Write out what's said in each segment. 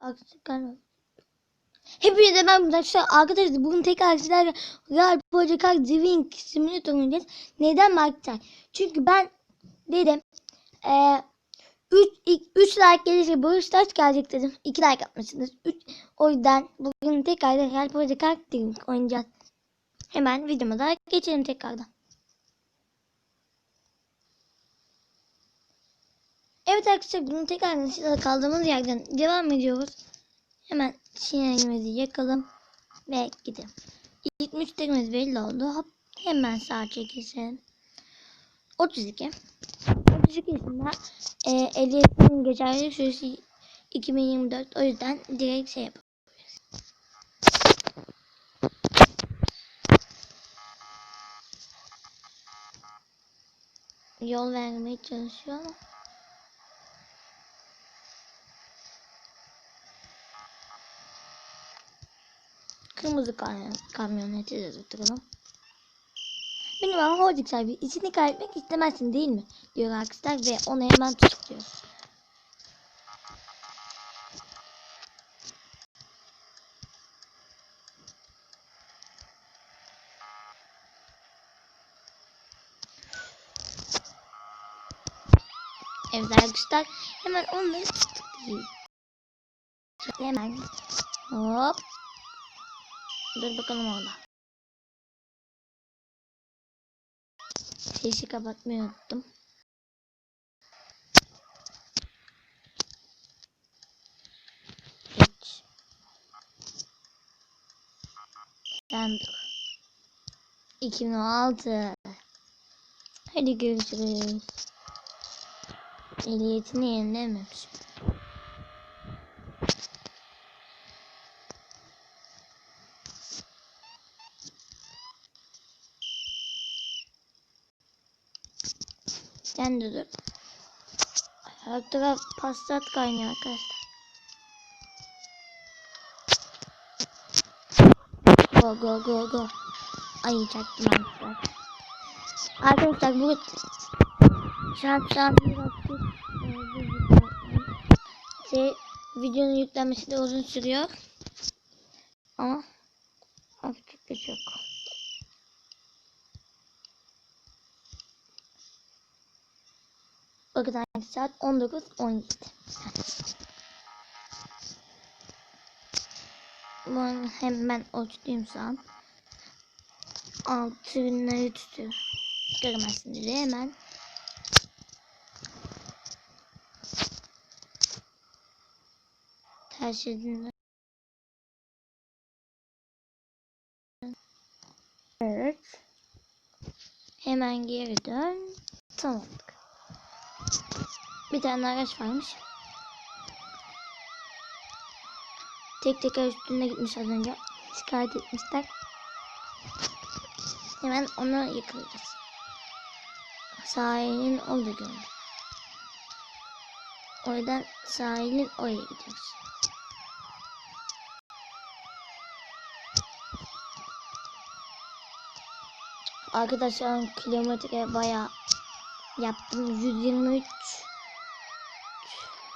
Aksilikler Hepinize ben arkadaşlar arkadaşlar bugün tekrar sizlerle Real Project Card Drink Simulator oynayacağız. Neden Marketay? Çünkü ben dedim eee 3 3 like gelirse Barış Taş gelecek dedim. 2 like atmışsınız. 3 o yüzden bugün tekrar Real Project Card Drink oynayacağız. Hemen videomuza geçelim tekrardan. Evet arkadaşlar bunun tekrardan sizlere kaldığımız yerden devam ediyoruz. Hemen sinyalimizi yakalım ve gidelim. İlk müşterimiz belli oldu. Hop, hemen sağ çekilsin. 32. 32 yaşında e, ehliyetin geçerli süresi 2024. O yüzden direkt şey yapalım. Yol vermeye çalışıyor ama. Kırmızı kamyon, kamyoneti de tutturalım. Ama holding sahibi içini kaybetmek istemezsin değil mi? Diyor arkadaşlar ve onu hemen tutuyoruz. Evet arkadaşlar hemen onları tutuyoruz. Hemen hop Dur bakalım orada. Sesi kapatmayı unuttum. Geç. Sen dur. 2016. Hadi görüşürüz. Ehliyetini yenilememiş. Sen de dur. Her taraf pastat kaynıyor arkadaşlar. Go go go go. Ay çaktım ben. Arkadaşlar bu bir baktık. Şey, videonun yüklenmesi de uzun sürüyor. Ama artık da Bakın saat 19.17. Ben hemen şu an. 6 binleri tutuyor. Göremezsin diye hemen. Ters edin. Evet. Hemen geri dön. Tamam. Bir tane araç varmış. Tek tek üstünde gitmiş az önce. Şikayet etmişler. Hemen onu yakalayacağız. Sahilin orada gördüm. O yüzden sahilin oraya gidiyoruz. Arkadaşlar kilometre bayağı yaptım 123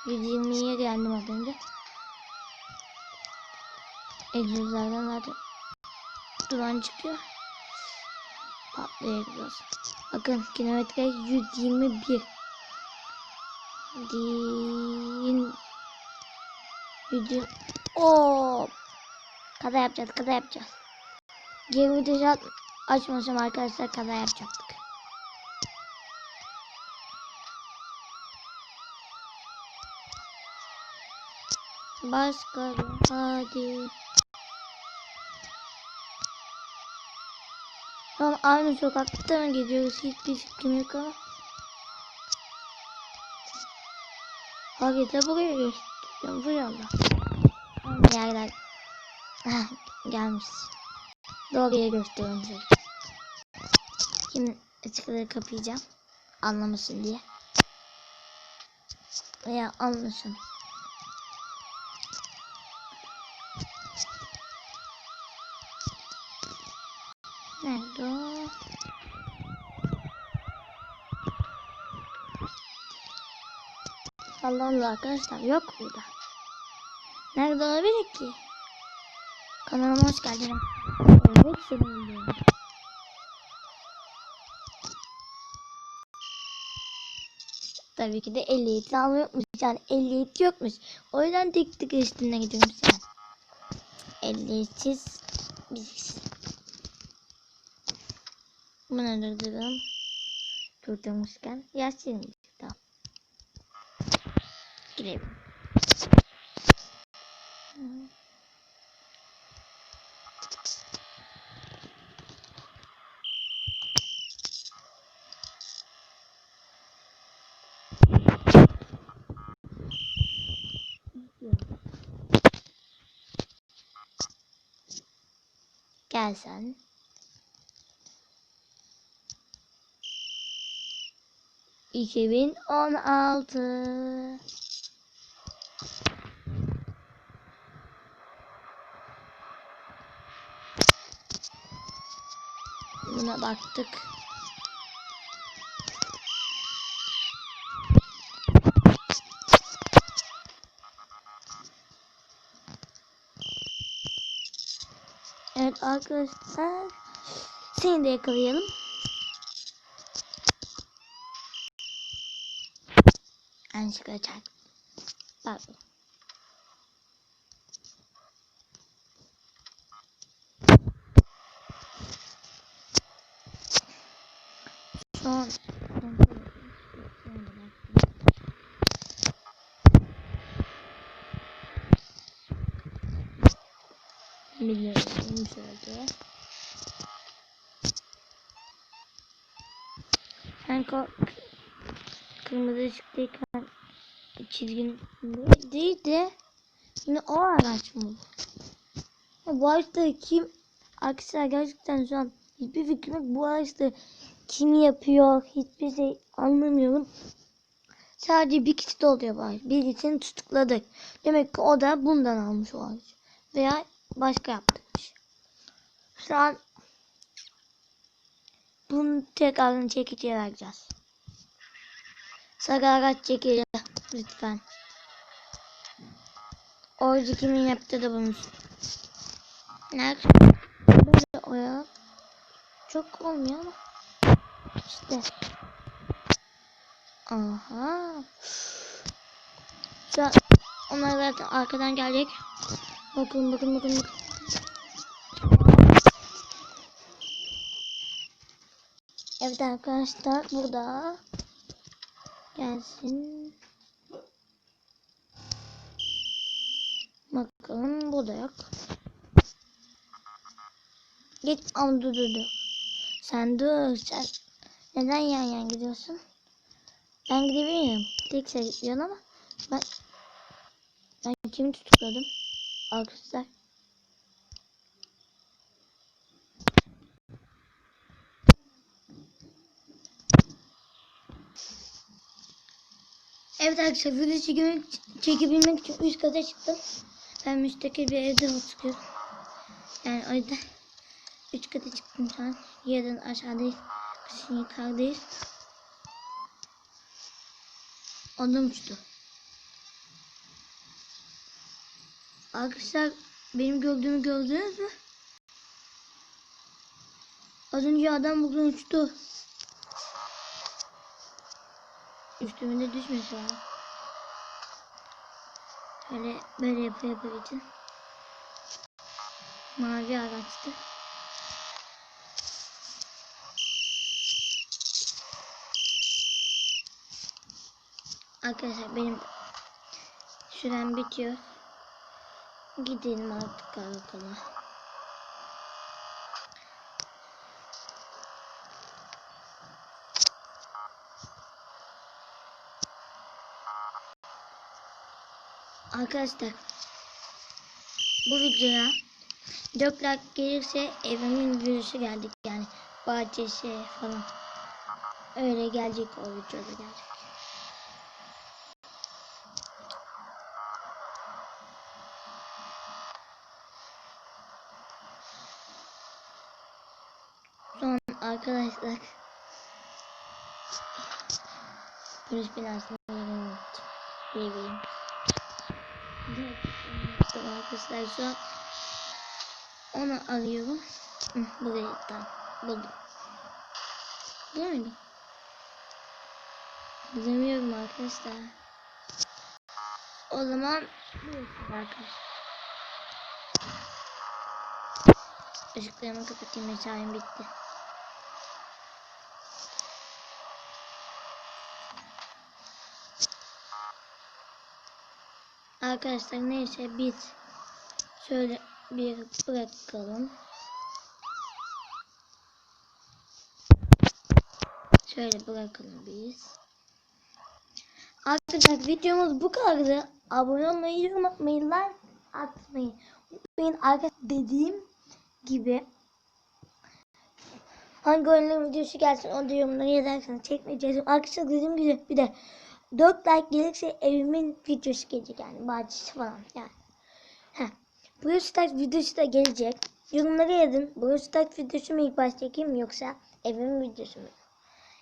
120'ye geldim az önce. Egzozlardan zaten duman çıkıyor. Patlayabiliyoruz. Bakın kilometre 121. Din. Video. Oo. Kaza yapacağız, kaza yapacağız. Geri vites açmasam arkadaşlar kaza yapacaktık. Başka hadi. Tamam aynı sokakta mı gidiyoruz hiçbir fikrim yok ama. Harita buraya gösteriyorum bu yolda. Aynı yerler. Gelmiş. Doğruya gösteriyorum size. Şimdi açıkları kapayacağım. Anlamasın diye. Veya anlasın. Nerede o? Allah Allah arkadaşlar yok burada. Nerede olabilir ki? Kanalıma hoş geldin. Evet senin diyorum. Tabii ki de ehliyeti alma yokmuş. Yani ehliyeti yokmuş. O yüzden tek tek üstüne gidiyorum sen. Ehliyetsiz biziz. Bunu durduralım. Durdurmuşken yaşlıyım. Girelim. Gel sen. İki bin on altı. Buna baktık. Evet arkadaşlar. Seni de yakalayalım. Yanlışlıkla çarp. Pardon. Biliyorum şöyle. Ben kırmızı ışıktayken çizgin değil de yine o araç mı? Bu araçta kim arkadaşlar gerçekten şu an hiçbir fikrim yok. Bu araçta kim yapıyor hiçbir şey anlamıyorum. Sadece bir kişi de oluyor var. Birisini tutukladık. Demek ki o da bundan almış o aracı. Veya başka yaptırmış. Şu an bunu tekrarını çekiciye vereceğiz. Sarı araç çekici lütfen. Orada kimin yaptığı da bulmuş. Nerede? Böyle oya. Çok olmuyor ama. İşte. Aha. Şu an onlar zaten arkadan gelecek. Bakın bakın bakın. Evet arkadaşlar burada gelsin. Bakalım bu da yok. Git ama dur dur dur. Sen dur sen. Neden yan yan gidiyorsun? Ben gidebilirim. Tek sen gidiyorsun ama ben ben kimi tutukladım? Arkadaşlar. Evet arkadaşlar video çekebilmek, çekebilmek için üst kata çıktım. Ben müstakil bir evde oturuyorum. Yani o yüzden üst kata çıktım şu an. Yarın aşağıdayız. Kışın yukarıdayız. Adam uçtu. Arkadaşlar benim gördüğümü gördünüz mü? Az önce adam bugün uçtu. Üstüme de düşmesin abi. Şöyle böyle yapı için. Mavi araçtı. Arkadaşlar benim sürem bitiyor. Gidelim artık karakola. Arkadaşlar bu videoya 4 like gelirse evimin virüsü geldik yani bahçesi falan öyle gelecek o videoda gelecek. Arkadaşlar polis binasına yerini unuttum. Bebeğim. Evet. arkadaşlar şu an. Onu arıyorum. Burayı tamam buldum. Bu muydu? Bulamıyorum arkadaşlar. O zaman arkadaşlar. Işıklarımı kapatayım mesaim bitti. Arkadaşlar neyse biz şöyle bir bırakalım. Şöyle bırakalım biz. Arkadaşlar videomuz bu kadardı. Abone olmayı, yorum atmayı, like atmayı unutmayın. Arkadaşlar dediğim gibi hangi oyunların videosu gelsin onu da yorumlara yazarsanız çekmeyeceğiz. Arkadaşlar dediğim gibi bir de 4 like gelirse evimin videosu gelecek yani bahçesi falan yani. Heh. Brawl Stars videosu da gelecek. Yorumlara yazın. Brawl Stars videosu mu ilk başta çekeyim yoksa evimin videosu mu?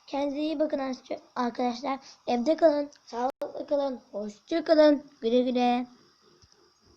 Kendinize iyi bakın arkadaşlar. Evde kalın. Sağlıklı kalın. Hoşça kalın. Güle güle.